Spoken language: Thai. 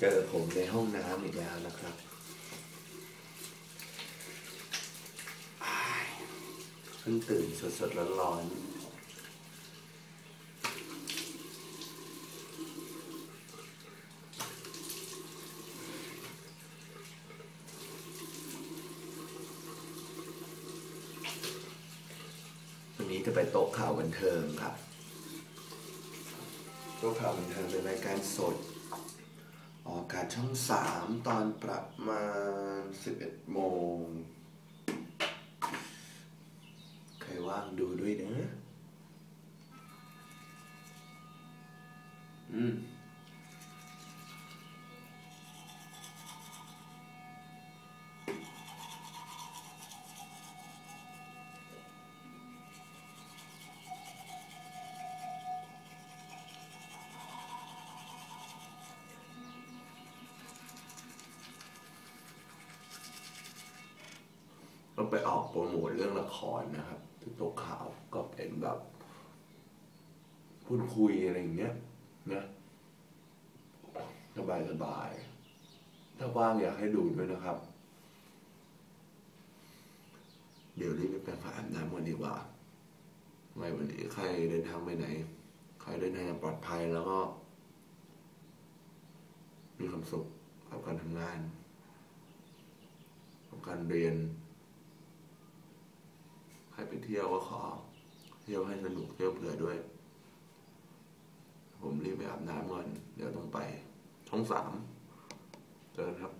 เจอผมในห้องน้ำอีกแล้วนะครับอ้ายเพิ่งตื่นสดๆร้อนๆวันนี้จะไปโต๊ะข่าวบันเทิงครับ โต๊ะข่าวบันเทิงเป็นรายการสด ออกอากาศช่องสามตอนประมาณสิบเอ็ดโมง ใครว่างดูด้วยนะ ก็ไปออกโปรโมทเรื่องละครนะครับที่โต๊ะข่าวก็เป็นแบบ พูดคุยอะไรอย่างเงี้ยนะสบายสบาย ถ้าว่างอยากให้ดูด้วยนะครับ เดี๋ยวรีบไปแปรงฟันอาบน้ำกันดีกว่าไม่วันนี้ใครเดินทางไปไหน ใครเดินทางอย่างปลอดภัยแล้วก็ มีความสุขกับการทำงานกับการเรียน ไปเที่ยวก็ขอ เที่ยวให้สนุกเที่ยวเผื่อด้วย ผมรีบไปอาบน้ำก่อนเดี๋ยวต้องไปช่องสามเจอครับ